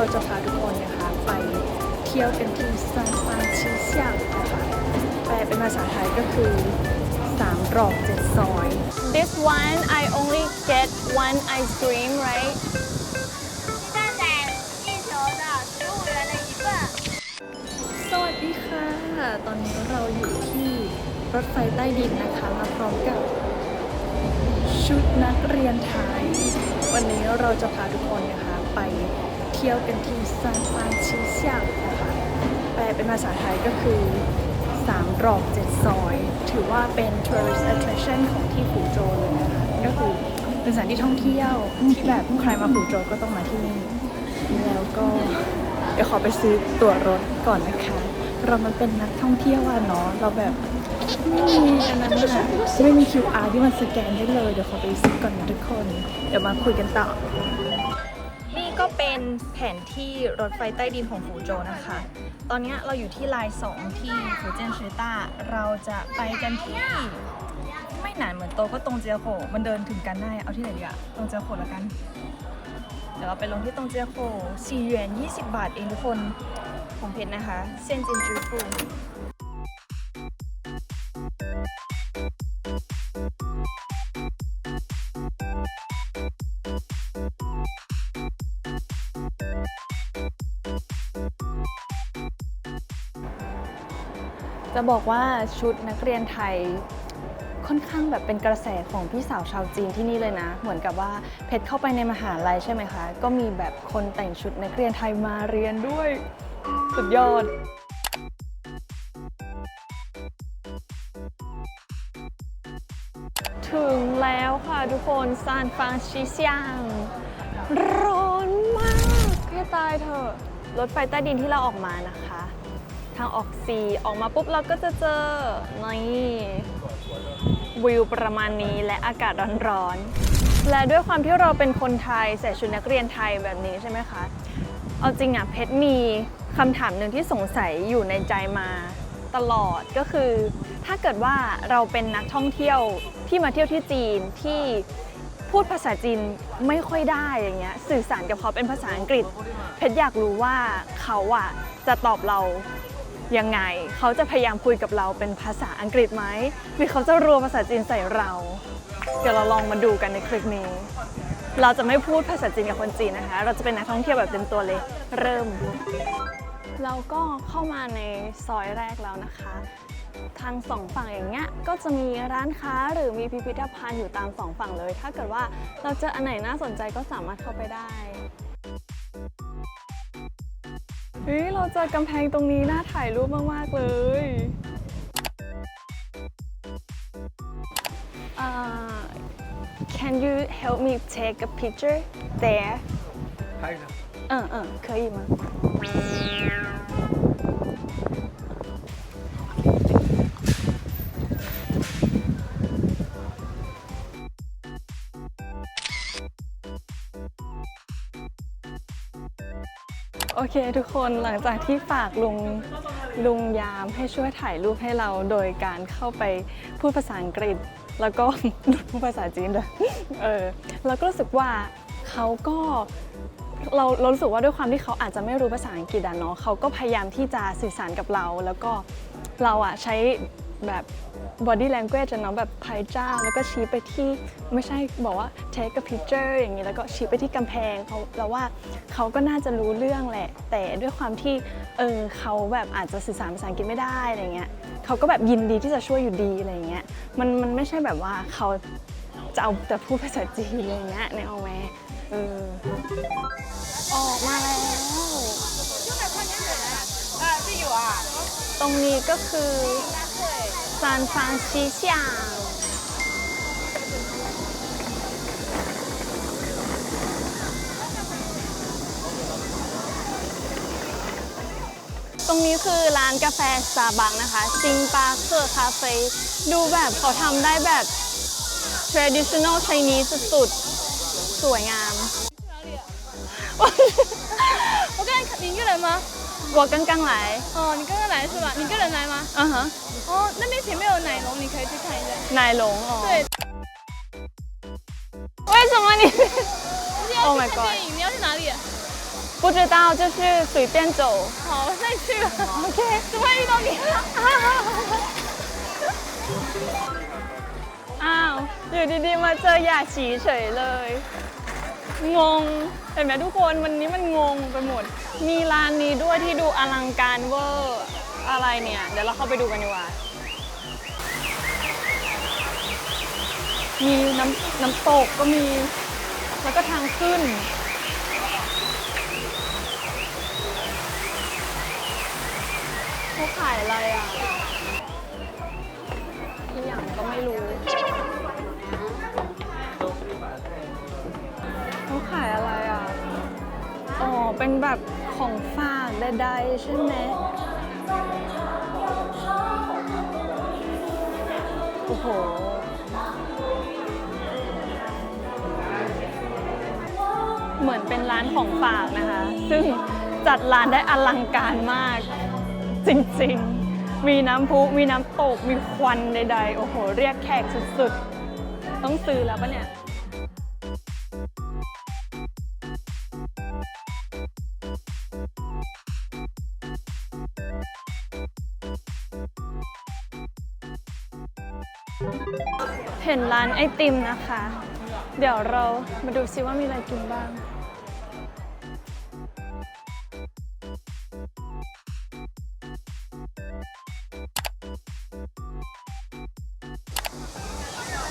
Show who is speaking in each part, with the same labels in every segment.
Speaker 1: เราจะพาทุกคนนะคะไปเที่ยวกันที่ซานฟรานซิสโกนะคะแปลเป็นภาษาไทยก็คือ3ตรอก7ซอย
Speaker 2: This one I only get one ice cream right
Speaker 1: สวัสดีค่ะ ตอนนี้เราอยู่ที่รถไฟใต้ดินนะคะ มาพร้อมกับชุดนักเรียนไทย วันนี้เราจะพาทุกคนนะคะไป ที่ยวกันที่ซานฟรานซิสโกนะคะแปลเป็นภาษาไทยก็คือสามตรอกเจ็ดซอย ถือว่าเป็น tourist attraction ของที่ฟูโจเลยนะคะก็คือเป็นสถานที่ท่องเที่ยวที่แบบใครมาฟูโจก็ต้องมาที่นี่ แล้วก็เดี๋ยวขอไปซื้อตั๋วรถก่อนนะคะ เรามันเป็นนักท่องเที่ยวอะเนาะเราแบบไม่มีอันนั้นอะไม่มี QR ที่มันสแกนได้เลย เดี๋ยวขอไปซื้อก่อนนะทุกคน เดี๋ยวมาคุยกันต่อ เป็นแผนที่รถไฟใต้ดินของฟูโจนะคะ ตอนนี้เราอยู่ที่ลาย 2 ที่ฟูเจนเชต้า เราจะไปกันที่ ไม่นานเหมือนโตก็ตรงเจียโขมันเดินถึงกันได้ เอาที่ไหนดีอะตรงเจียโขแล้วกัน เดี๋ยวเราไปลงที่ตรงเจียโข4หยวน20 บาทเองทุกคน ของเพชรนะคะ เส้นจินจูฟู จะบอกว่าชุดนักเรียนไทยค่อนข้างแบบเป็นกระแสของพี่สาวชาวจีนที่นี่เลยนะ เหมือนกับว่าเพชรเข้าไปในมหาลัยใช่ไหมคะ ก็มีแบบคนแต่งชุดนักเรียนไทยมาเรียนด้วย สุดยอดถึงแล้วค่ะทุกคนซานฟรานซิสโกร้อนมากให้ตายเถอะ รถไฟใต้ดินที่เราออกมานะคะ ทางออกซีออกมาปุ๊บเราก็จะเจอนี่วิวประมาณนี้และอากาศร้อนๆ และด้วยความที่เราเป็นคนไทยใส่ชุดนักเรียนไทยแบบนี้ใช่ไหมคะ เอาจริงอะเพชรมีคำถามหนึ่งที่สงสัยอยู่ในใจมาตลอดก็คือ ถ้าเกิดว่าเราเป็นนักท่องเที่ยวที่มาเที่ยวที่จีนที่พูดภาษาจีนไม่ค่อยได้อย่างเงี้ยสื่อสารกับเขาเป็นภาษาอังกฤษ เพชรอยากรู้ว่าเขาอะจะตอบเรา ยังไง เขาจะพยายามคุยกับเราเป็นภาษาอังกฤษไหมหรือเขาจะรัวภาษาจีนใส่เรา เดี๋ยวเราลองมาดูกันในคลิปนี้ เราจะไม่พูดภาษาจีนกับคนจีนนะคะ เราจะเป็นนักท่องเที่ยวแบบเต็มตัวเลย เริ่ม เราก็เข้ามาในซอยแรกแล้วนะคะ ทางสองฝั่งอย่างเงี้ยก็จะมีร้านค้าหรือมีพิพิธภัณฑ์อยู่ตามสองฝั่งเลย ถ้าเกิดว่าเราเจออันไหนน่าสนใจก็สามารถเข้าไปได้ เฮ้ย เราเจอกำแพงตรงนี้น่าถ่ายรูปมาก ๆ เลย Uh, can you help me take a picture there?
Speaker 3: 拍一张。
Speaker 1: 嗯嗯，可以吗？ เคทุกคนหลังจากที่ฝากลุงลุงยามให้ช่วยถ่ายรูปให้เราโดยการเข้าไปพูดภาษาอังกฤษ แล้วก็ พูดภาษาจีนด้วยเออเราก็รู้สึกว่าเขาก็เราเรารู้สึกว่าด้วยความที่เขาอาจจะไม่รู้ภาษาอังกฤษอะเนาะเขาก็พยายามที่จะสื่อสารกับเรา แล้วก็เราอะใช้ แบบ body language อะเนาะแบบพายจ้าแล้วก็ชี้ไปที่ไม่ใช่บอกว่า take a picture อย่างนี้แล้วก็ชี้ไปที่กำแพงเขาแราว่าเขาก็น่าจะรู้เรื่องแหละ แต่ด้วยความที่เออเขาแบบอาจจะสื่อสารภาษาอังกฤษไม่ได้อะไรเงี้ยเขาก็แบบยินดีที่จะช่วยอยู่ดีอะไรเงี้ยมันมันไม่ใช่แบบว่าเขาจะเอาแต่พูดภาษาจีนอะไรเงี้ยในออกแมเออออกมาแล้ว
Speaker 4: ที่อยู่อะ
Speaker 1: ตรงนี้ก็คือ ซานฟรรงนี้คือร้านกาแฟสตาร์บัคนะคะซิงปาเกอร์คาเฟ่ดูแบบเขาทำได้แบบ traditional Chinese สุดๆ สวยงาม
Speaker 2: โอเค你进来吗
Speaker 1: 我刚刚来
Speaker 2: 哦，你刚刚来是吧？你一个人来吗？
Speaker 1: 嗯哼
Speaker 2: 哦，那边前面有奶龙，你可以去看一下。
Speaker 1: 奶龙哦
Speaker 2: 对，
Speaker 1: 为什么你
Speaker 2: 你要
Speaker 1: Oh
Speaker 2: 去
Speaker 1: my
Speaker 2: 看
Speaker 1: god
Speaker 2: 电影，你要去哪里？
Speaker 1: 不知道就是随便走
Speaker 2: 好，那你去吧。OK，怎么会遇到你？
Speaker 1: อ้าว อยู่ดีๆ มาเจอหยาฉีเฉยเลย งงเห็นไหมทุกคนวันนี้มันงงไปหมด มีร้านนี้ด้วยที่ดูอลังการเวอร์อะไรเนี่ย เดี๋ยวเราเข้าไปดูกันดีกว่า มีน้ำน้ำตกก็มี แล้วก็ทางขึ้น เขาขายอะไรอะอีหยังก็ไม่รู้ เป็นแบบของฝากใดๆใช่ไหมโอ้โหเหมือนเป็นร้านของฝากนะคะ ซึ่งจัดร้านได้อลังการมาก จริงๆ มีน้ำพุ มีน้ำตก มีควันใดๆ โอ้โห เรียกแขกสุดๆ ต้องซื้อแล้วปะเนี่ย เห็นร้านไอติมนะคะ เดี๋ยวเรามาดูซิว่ามีอะไรกินบ้าง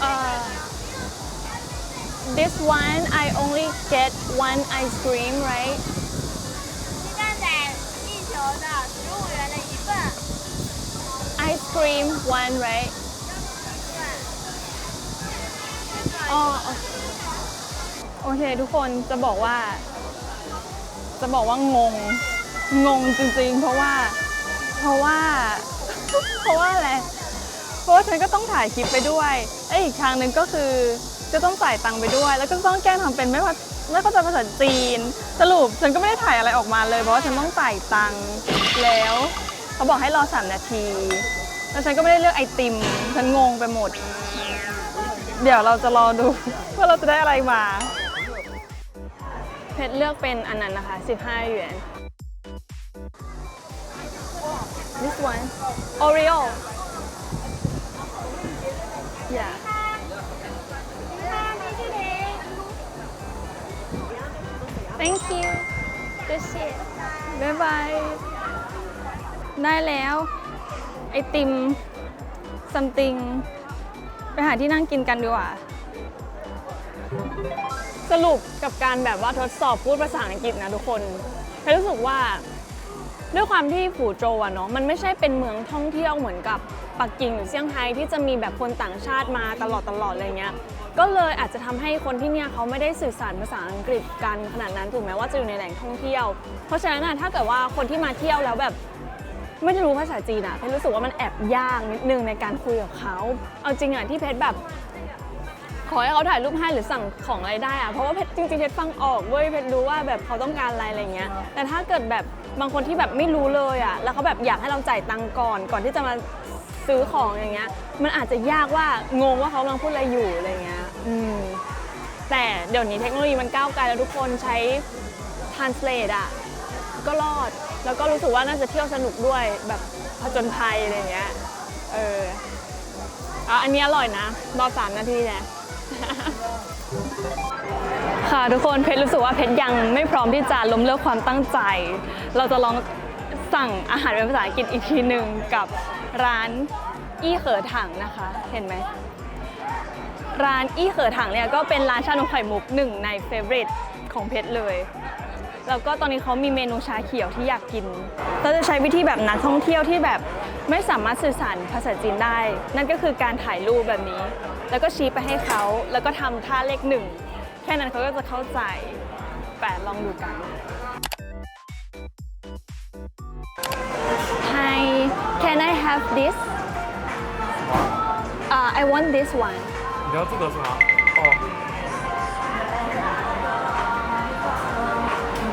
Speaker 1: Uh, this one I only get one ice cream, right?
Speaker 4: 鸡蛋仔一球的，十五元的一份。
Speaker 1: Ice cream one, right? อ๋อโอเคทุกคนจะบอกว่า จะบอกว่างง งงจริงๆ เพราะว่า เพราะว่า เพราะว่าอะไร เพราะว่าฉันก็ต้องถ่ายคลิปไปด้วยไอ้ยอีกทางหนึ่งก็คือจะต้องจ่ายตังค์ไปด้วย แล้วก็ต้องแกล้งทำเป็นไม่ว่าไม่เข้าใจภาษาจีน สรุปฉันก็ไม่ได้ถ่ายอะไรออกมาเลย เพราะว่าฉันต้องจ่ายตังค์แล้ว เขาบอกให้รอสามนาที แล้วฉันก็ไม่ได้เลือกไอติม ฉันงงไปหมด เดี๋ยวเราจะรอดู ว่าเราจะได้อะไรมา เพชรเลือกเป็นอันนั้นนะคะ 15หยวน this one Oreo yeah thank you
Speaker 4: ดูสิ
Speaker 1: บ๊าย bye ได้แล้ว ไอติม something ไปหาที่นั่งกินกันดีกว่า สรุปกับการแบบว่าทดสอบพูดภาษาอังกฤษนะทุกคนเพรู้สึกว่า ด้วยความที่ฝูโจวอะเนาะมันไม่ใช่เป็นเมืองท่องเที่ยวเหมือนกับปักกิ่งหรือเซี่ยงไฮ้ที่จะมีแบบคนต่างชาติมาตลอดตลอดอะไรเงี้ยก็เลยอาจจะทำให้คนที่เนี่ยเขาไม่ได้สื่อสารภาษาอังกฤษกันขนาดนั้นถึงแม้ว่าจะอยู่ในแหล่งท่องเที่ยว เพราะฉะนั้นถ้าเกิดว่าคนที่มาเที่ยวแล้วแบบ ไม่ได้รู้ภาษาจีนอะเพชรรู้สึกว่ามันแอบยากนิดนึงในการคุยกับเขา เอาจริงอะที่เพชรแบบ ขอให้เขาถ่ายรูปให้หรือสั่งของอะไรได้อะเพราะว่าเพชรจริงๆเพชรฟังออกเว้ยเพชรรู้ว่าแบบเขาต้องการอะไรอะไรเงี้ย แต่ถ้าเกิดแบบบางคนที่แบบไม่รู้เลยอะแล้วเขาแบบอยากให้เราจ่ายตังค์ก่อนก่อนที่จะมาซื้อของอย่างเงี้ย มันอาจจะยากว่างงว่าเขากำลังพูดอะไรอยู่อะไรเงี้ย อืม แต่เดี๋ยวนี้เทคโนโลยีมันก้าวไกลแล้วทุกคนใช้ translate อะก็รอด แล้วก็รู้สึกว่าน่าจะเที่ยวสนุกด้วยแบบผจญภัยอะไรเงี้ย เอออะอันนี้อร่อยนะรอสามนาทีเนี่ยค่ะทุกคนเพชรรู้สึกว่าเพชรยังไม่พร้อมที่จะล้มเลิกความตั้งใจ เราจะลองสั่งอาหารเป็นภาษาอังกฤษอีกทีหนึ่งกับร้านอี้เขอถังนะคะ เห็นไหมร้านอี้เขอถังเนี่ยก็เป็นร้านชานมไข่มุกหนึ่งในเฟเวอริตของเพชรเลย แล้วก็ตอนนี้เขามีเมนูชาเขียวที่อยากกิน เราจะใช้วิธีแบบนักท่องเที่ยวที่แบบไม่สามารถสื่อสารภาษาจีนได้ นั่นก็คือการถ่ายรูปแบบนี้ แล้วก็ชี้ไปให้เขา แล้วก็ทำท่าเลขหนึ่ง แค่นั้นเขาก็จะเข้าใจแปดลองดูกัน have this uh, I want this one
Speaker 3: 你要这个是吗？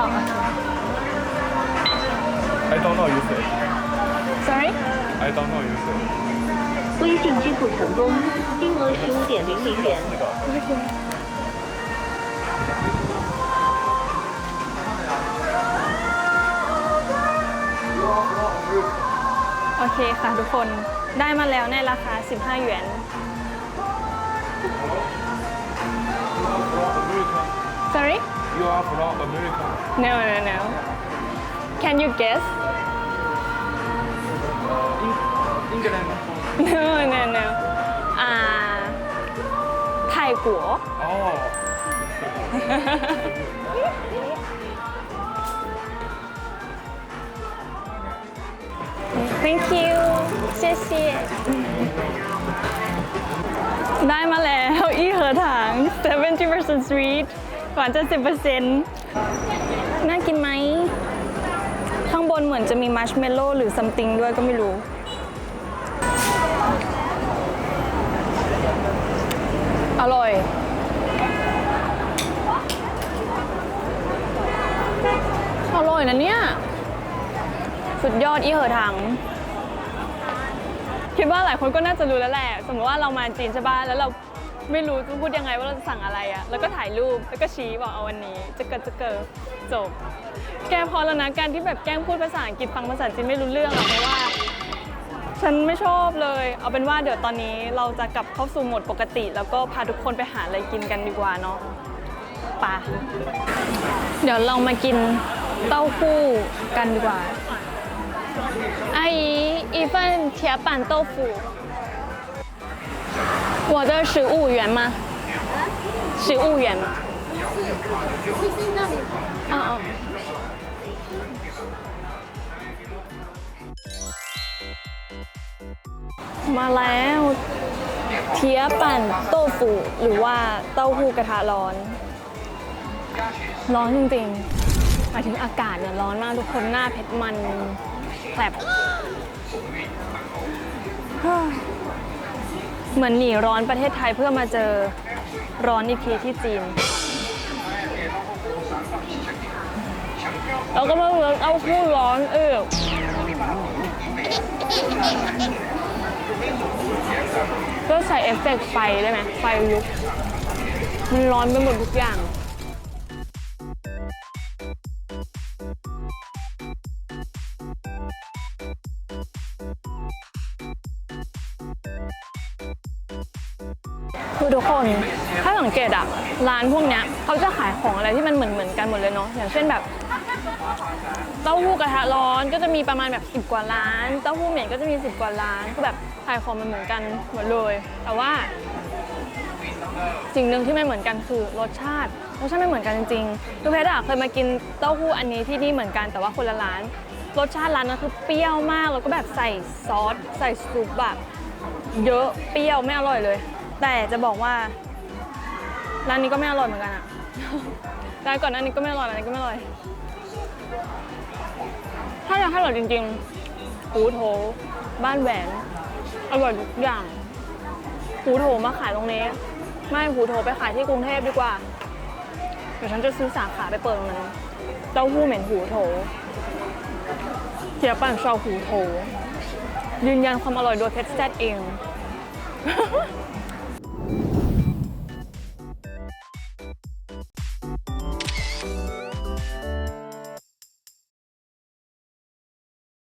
Speaker 1: 好
Speaker 3: I don't know 有水
Speaker 1: sorry
Speaker 3: ，I don't know 有水。
Speaker 5: 微信支付成功，金额十五点零零元。
Speaker 3: 这个。
Speaker 1: โอเคค่ะทุกคนได้มาแล้วในราคา 15 หยวน sorry
Speaker 3: You are from America.
Speaker 1: no no no can you guess
Speaker 3: England.
Speaker 1: no no no อ่าไทยกัว
Speaker 3: 哦。
Speaker 1: thank you 谢谢ได้มาแล้วอีเหอถัง 70% sweet หวานจะ10%น่ากินไหม ข้างบนเหมือนจะมีมัชเมลโล่หรือซัมติงด้วยก็ไม่รู้ อร่อยอร่อยนะเนี่ย สุดยอดอีเหอถัง คิดว่าหลายคนก็น่าจะรู้แล้วแหละ สมมติว่าเรามาจีนใช่ป่ะแล้วเรา ไม่รู้จะพูดยังไงว่าเราจะสั่งอะไรอะแล้วก็ถ่ายรูปแล้วก็ชี้บอกเอาวันนี้จะเกิดจะเกิดจบ แกพอแล้วนะการที่แบบแกล้งพูดภาษาอังกฤษฟังภาษาจีนไม่รู้เรื่องอะเพราะว่า ฉันไม่ชอบเลย เอาเป็นว่าเดี๋ยวตอนนี้เราจะกลับเข้าสู่โหมดปกติ แล้วก็พาทุกคนไปหาอะไรกินกันดีกว่าเนาะปะเดี๋ยวลองมากินเต้าหู้กันดีกว่าไออีเฟนเทียปั่นเต้าหู้ 我的十五元吗？十五元吗？嗯嗯。มาแล้วเทียปั่นโต้ฟูหรือว่าเต้าหู้กระทะร้อน ร้อนจริงๆหมายถึงอากาศเนี่ยร้อนมากทุกคนหน้าเพชรมันแผลบ เหมือนหนีร้อนประเทศไทยเพื่อมาเจอร้อนอีกทีที่จีน แล้วก็มาเวิร์กเอาคู่ร้อนเออก็ใส่เอฟเฟกต์ไฟได้ไหมไฟลุก มันร้อนไปหมดทุกอย่าง อทุกคนถ้าสังเกตอะร้านพวกเนี้ยเขาจะขายของอะไรที่มันเหมือนเหมือนๆกันหมดเลยเนาะอย่างเช่นแบบเต้าหู้กระทะร้อนก็จะมีประมาณแบบ 10 กว่าร้านเต้าหู้เหม็นก็จะมี 10 กว่าร้านคือแบบขายของมันเหมือนกันหมดเลย แต่ว่า สิ่งหนึ่งที่ไม่เหมือนกันคือรสชาติรสชาติไม่เหมือนกันจริงๆคือเพชรอะเคยมากินเต้าหู้อันนี้ที่นี่เหมือนกันแต่ว่าคนละร้าน รสชาติร้านนั้นคือเปรี้ยวมากแล้วก็แบบใส่ซอสใส่ซุปแบบเยอะเปรี้ยวไม่อร่อยเลย แต่จะบอกว่าร้านนี้ก็ไม่อร่อยเหมือนกันอะร้านก่อนหน้านี้ก็ไม่อร่อยร้านนี้ก็ไม่อร่อย ถ้าอยากให้อร่อยจริงๆหูโถบ้านแหวนอร่อยทุกอย่างหูโถมาขายตรงนี้ ไม่หูโถไปขายที่กรุงเทพดีกว่าเดี๋ยวฉันจะซื้อสาขาไปเปิดตรงนั้นเต้าหู้เหม็นหูโถเทียปั่นชาวหูโถยืนยันความอร่อยโดยเพชรแซดเอง